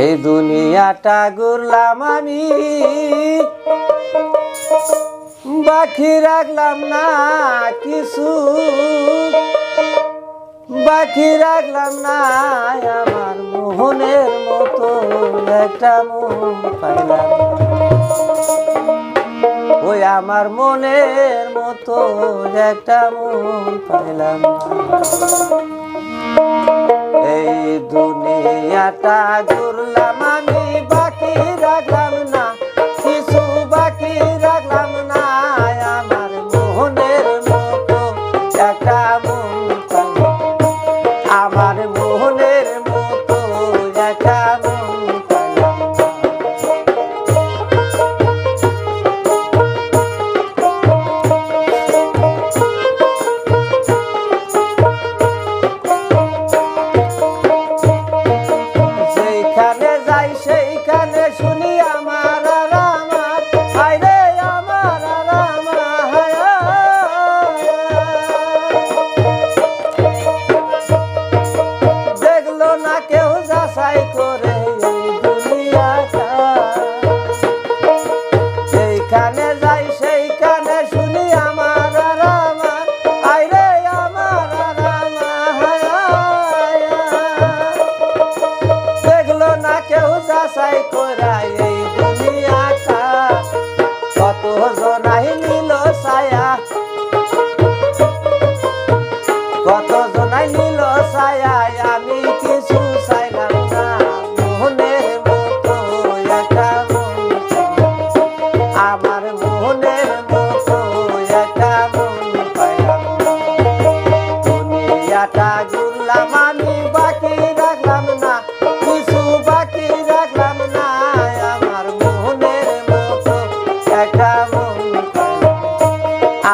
এই দুনিয়াটা ঘুরলাম আমি। বাকি রাখলাম না কিছু। বাকি রাখলাম না আমার মোহনের মতো একটা মোহন পাইলাম। ওই আমার মনের মতো একটা মোহন পাইলাম। এই দুনিয়া মিয়াটা জুড়লাম আমি, বাকি রাখলাম না। শিশু বাকি রাখলাম না, আমার মোহনের মতো একটা মন আমার sa sai koraye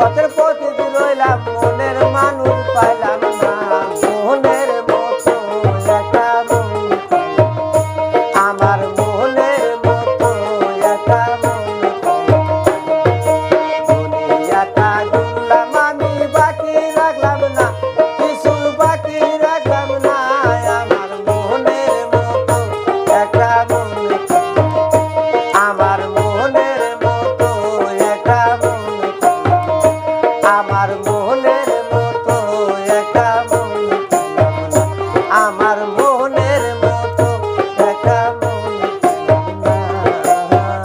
Fatih amar-me.